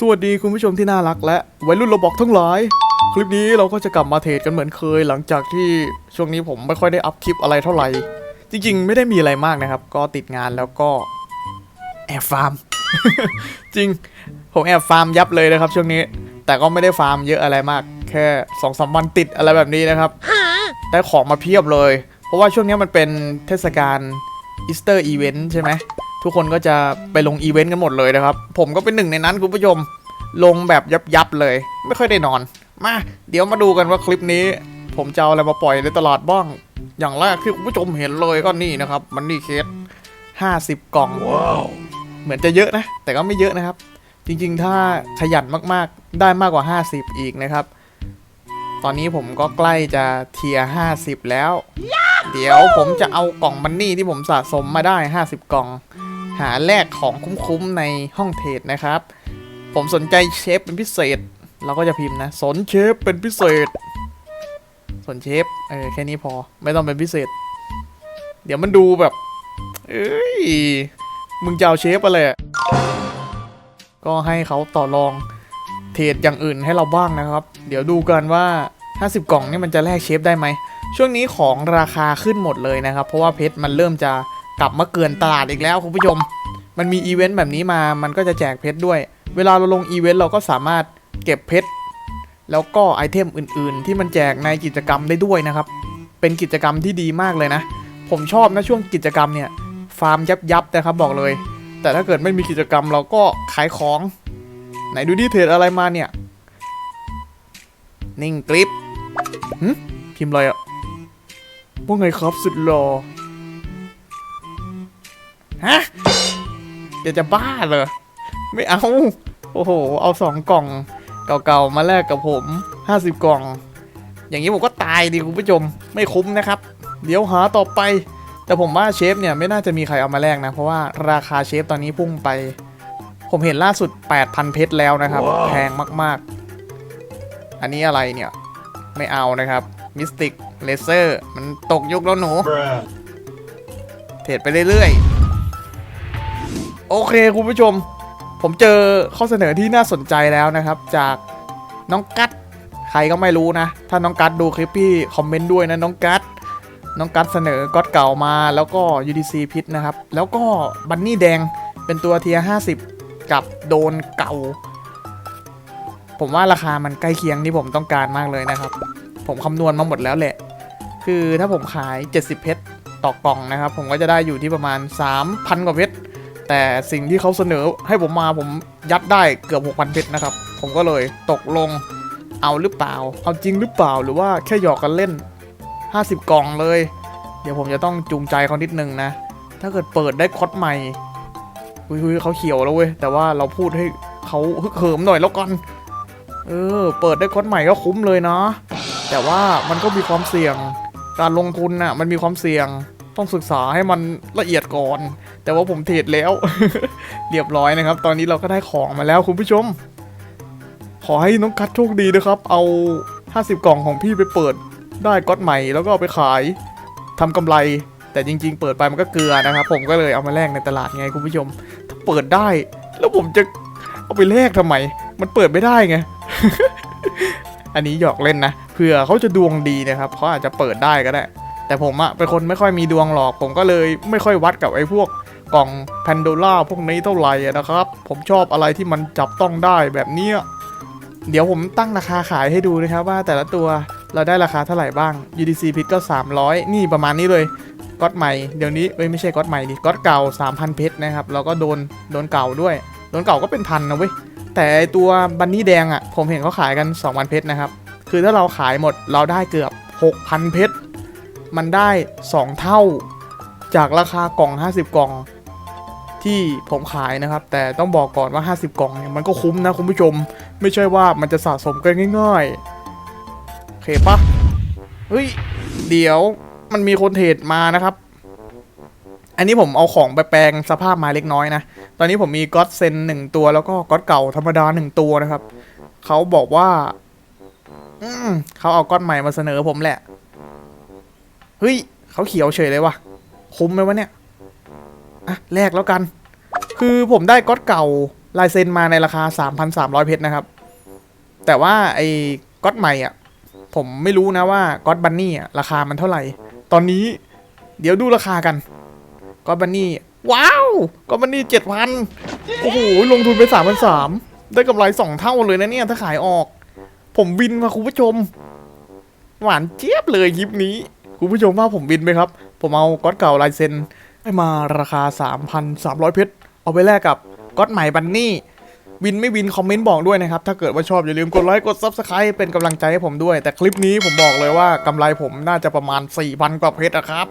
สวัสดีคุณผู้ชมที่น่ารักและวัยรุ่นโรบอกทั้งหลาย คลิปนี้เราก็จะกลับมาเทรดกันเหมือนเคย หลังจากที่ช่วงนี้ผมไม่ค่อยได้อัพคลิปอะไรเท่าไหร่ จริง ๆ ไม่ได้มีอะไรมากนะครับ ก็ติดงานแล้วก็แอบฟาร์ม จริง ผมแอบฟาร์มยับเลยนะครับ ช่วงนี้ แต่ก็ไม่ได้ฟาร์มเยอะอะไรมาก แค่สองสามวันติดอะไรแบบนี้นะครับ ได้ของมาเพียบเลย เพราะว่าช่วงนี้มันเป็นเทศกาลอีสเตอร์อีเวนต์ใช่ไหม ทุกคนก็จะไปลงอีเวนต์กันหมดเลยนะครับ ผมก็เป็นหนึ่งในนั้นคุณผู้ชม ลงแบบยับยับๆเลย ไม่ค่อยได้นอน มา เดี๋ยวมาดูกันว่าคลิปนี้ ผมจะเอาอะไรมาปล่อยในตลาดบ้าง อย่างแรกที่คุณผู้ชมเห็นเลยก็นี่นะครับ มันนี่เคส50 กล่องเหมือนจะเยอะนะ แต่ก็ไม่เยอะนะครับ จริงๆ ถ้าขยันมากๆ ได้มากกว่า 50 อีกนะครับ ตอนนี้ผมก็ใกล้จะเทียร์50แล้วเดี๋ยวผมจะเอากล่องมันนี่ที่ผมสะสมมาได้ 50 กล่อง หาแลกของคุ้มๆในห้องเทรดนะครับ ผมสนใจเชฟเป็นพิเศษ เราก็จะพิมพ์นะ สนเชฟเป็นพิเศษ สนเชฟเออแค่นี้พอไม่ต้องเป็นพิเศษ เดี๋ยวมันดูแบบ เอ้ยมึงจะเอาเชฟอะไรก็ให้เขาต่อรองเทรดอย่างอื่นให้เราบ้างนะครับ เดี๋ยวดูกันว่า 50 กล่องนี่มันจะแลกเชฟได้ไหมช่วงนี้ของราคาขึ้นหมดเลยนะครับ เพราะว่าเพชรมันเริ่มจะ กลับมาเกินตลาดอีกแล้วคุณผู้ชม มันมีอีเวนต์แบบนี้มา มันก็จะแจกเพชรด้วย เวลาเราลงอีเวนต์เราก็สามารถเก็บเพชรแล้วก็ไอเทมอื่น ๆ ที่มันแจกในกิจกรรมได้ด้วยนะครับ เป็นกิจกรรมที่ดีมากเลยนะ ผมชอบนะช่วงกิจกรรมเนี่ยฟาร์มยับยับนะครับบอกเลย แต่ถ้าเกิดไม่มีกิจกรรมเราก็ขายของ ไหนดูดิเทรดอะไรมาเนี่ย นิ่งกริปหึพิมพ์อะไรอะว่าไงครับสุดหล่อ ฮะเดี๋ยวจะบ้าเหรอ ไม่เอา โอ้โห เอาสองกล่อง เก่าๆ มาแลกกับผม50กล่อง อย่างนี้ผมก็ตายดิคุณผู้ชม ไม่คุ้มนะครับ เดี๋ยวหาต่อไป แต่ผมว่าเชฟเนี่ยไม่น่าจะมีใครเอามาแลกนะ เพราะว่าราคาเชฟตอนนี้พุ่งไป ผมเห็นล่าสุด 8,000 เพชรแล้วนะครับแพงมากๆ อันนี้อะไรเนี่ย ไม่เอานะครับ มิสติกเลเซอร์ มันตกยุคแล้วหนู Bruh. เทรดไปเรื่อยๆ โอเคคุณผู้ชม ผมเจอข้อเสนอที่น่าสนใจแล้วนะครับ จากน้องกัดใครก็ไม่รู้นะ ถ้าน้องกัดดูคลิปพี่คอมเมนต์ด้วยนะน้องกัดน้องกัดเสนอก๊อตเก่ามาแล้วก็ UDC พิษนะครับ แล้วก็บันนี่แดงเป็นตัวเทีย50กับโดนเก่า ผมว่าราคามันใกล้เคียงที่ผมต้องการมากเลยนะครับ ผมคำนวณมาหมดแล้วแหละ คือถ้าผมขาย 70 เพชรต่อกล่องนะครับ ผมก็จะได้อยู่ที่ประมาณ 3,000 กว่าเพชร แต่สิ่งที่เขาเสนอให้ผมมาผมยัดได้เกือบ6,000เพชรนะครับ ผมก็เลยตกลงเอาหรือเปล่า เอาจริงหรือเปล่าหรือว่าแค่หยอกกันเล่น 50 กล่องเลย เดี๋ยวผมจะต้องจูงใจเขานิดนึงนะ ถ้าเกิดเปิดได้คอดใหม่คุยเขาเขียวแล้วเว้ยแต่ว่าเราพูดให้เขาฮึกเหิมหน่อยแล้วกันเออ เปิดได้คอดใหม่ก็คุ้มเลยเนาะแต่ว่ามันก็มีความเสี่ยง การลงทุนน่ะมันมีความเสี่ยง ต้องศึกษาให้มันละเอียดก่อน แต่ว่าผมเทรดแล้ว เรียบร้อยนะครับ ตอนนี้เราก็ได้ของมาแล้วคุณผู้ชม ขอให้น้องกัดโชคดีนะครับ เอา 50 กล่องของพี่ไปเปิดได้ก๊อตใหม่ แล้วก็ไปขายทำกำไร แต่จริง ๆ เปิดไปมันก็เกลือนะครับ ผมก็เลยเอามาแลกในตลาดไงคุณผู้ชม ถ้าเปิดได้ แล้วผมจะเอาไปแลกทำไม มันเปิดไม่ได้ไงอันนี้หยอกเล่นนะเผื่อเขาจะดวงดีนะครับเขาอาจจะเปิดได้ก็ได้ แต่ผมอะเป็นคนไม่ค่อยมีดวงหรอก ผมก็เลยไม่ค่อยวัดกับไอ้พวกกล่องแพนโดล่าพวกนี้เท่าไหร่นะครับ ผมชอบอะไรที่มันจับต้องได้แบบเนี้ยเดี๋ยวผมตั้งราคาขายให้ดูนะครับว่าแต่ละตัวเราได้ราคาเท่าไหร่บ้าง UDC พิทก็ 300 นี่ประมาณนี้เลยก๊อตใหม่เดี๋ยวนี้เอ้ยไม่ใช่ก๊อตใหม่ดิก๊อตเก่า 3,000 เพชรนะครับแล้วก็โดนโดนเก่าด้วย โดนเก่าก็เป็นพันนะเว้ยแต่ตัวบันนี่แดงอะ่ะผมเห็นเขาขายกัน 2,000 เพชรนะครับ คือถ้าเราขายหมดเราได้เกือบ 6,000 เพชร มันได้ 2 เท่า จากราคากล่อง 50 กล่อง ที่ผมขายนะครับ แต่ต้องบอกก่อนว่า 50 กล่องเนี่ยมันก็คุ้มนะคุณผู้ชม ไม่ใช่ว่ามันจะสะสมกันง่ายๆโอเคปะเฮ้ย เดี๋ยวมันมีคนเทรดมานะครับ อันนี้ผมเอาของไปแปลงสภาพมาเล็กน้อยนะ ตอนนี้ผมมีก็อตเซนหนึ่งตัวแล้วก็ก็อตเก่าธรรมดาหนึ่งตัวนะครับ เขาบอกว่า อืมเขาเอาก้อนใหม่มาเสนอผมแหละ เฮ้ยเขาเขียวเฉยเลยวะคุ้มไหมวะเนี่ยอะแลกแล้วกัน คือผมได้ก๊อตเก่าลายเซ็นมาในราคา 3,300 เพชรนะครับ แต่ว่าไอ้ก๊อตใหม่อะ ผมไม่รู้นะว่าก๊อตบันนี่อะราคามันเท่าไหร่ ตอนนี้เดี๋ยวดูราคากันก๊อตบันนี่ว้าวก๊อตบันนี่เจ็ดพันโอ้โห ลงทุนไปสามพันสามได้กำไรสองเท่าเลยนะเนี่ย ถ้าขายออก ผมวินมาคุณผู้ชม หวานเจี๊ยบเลยคลิปนี้ คุณผู้ชมว่าผมบินไหมครับ ผมเอาก๊อตเก่าลายเซ็นให้มาราคา 3,300 เพชร เอาไปแลกกับก๊อตใหม่บันนี่ วินไม่วินคอมเมนต์บอกด้วยนะครับ ถ้าเกิดว่าชอบอย่าลืมกดไลค์กด Subscribe เป็นกำลังใจให้ผมด้วย แต่คลิปนี้ผมบอกเลยว่ากำไรผมน่าจะประมาณ4,000กว่าเพชรนะครับ